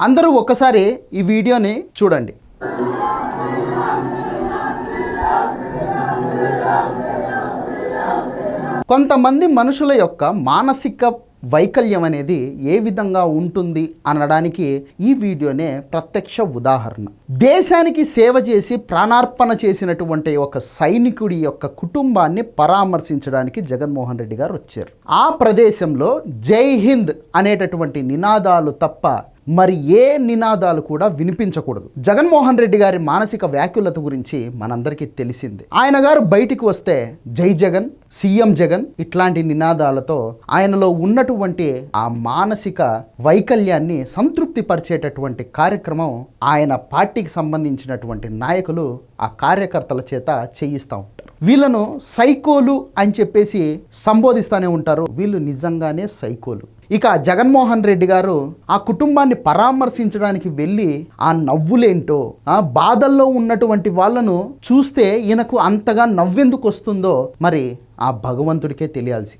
అందరూ ఒక్కసారి ఈ వీడియోని చూడండి. కొంతమంది మనుషుల యొక్క మానసిక వైకల్యం అనేది ఏ విధంగా ఉంటుంది అనడానికి ఈ వీడియోనే ప్రత్యక్ష ఉదాహరణ. దేశానికి సేవ చేసి ప్రాణార్పణ చేసినటువంటి ఒక సైనికుడి యొక్క కుటుంబాన్ని పరామర్శించడానికి జగన్మోహన్ రెడ్డి గారు వచ్చారు. ఆ ప్రదేశంలో జై హింద్ అనేటటువంటి నినాదాలు తప్ప మరి ఏ నినాదాలు కూడా వినిపించకూడదు. జగన్మోహన్ రెడ్డి గారి మానసిక వ్యాకులత గురించి మనందరికీ తెలిసింది. ఆయన గారు బయటికి వస్తే జై జగన్ సీఎం జగన్ ఇట్లాంటి నినాదాలతో ఆయనలో ఉన్నటువంటి ఆ మానసిక వైకల్యాన్ని సంతృప్తి పరిచేటటువంటి కార్యక్రమం ఆయన పార్టీకి సంబంధించినటువంటి నాయకులు ఆ కార్యకర్తల చేత చేయిస్తూ ఉంటారు. వీళ్ళను సైకోలు అని చెప్పేసి సంబోధిస్తూనే ఉంటారు. వీళ్ళు నిజంగానే సైకోలు. ఇక జగన్మోహన్ రెడ్డి గారు ఆ కుటుంబాన్ని పరామర్శించడానికి వెళ్ళి ఆ నవ్వులేంటో ఆ బాధల్లో ఉన్నటువంటి వాళ్ళను చూస్తే ఈయనకు అంతగా నవ్వెందుకు వస్తుందో మరి ఆ భగవంతుడికే తెలియాల్సి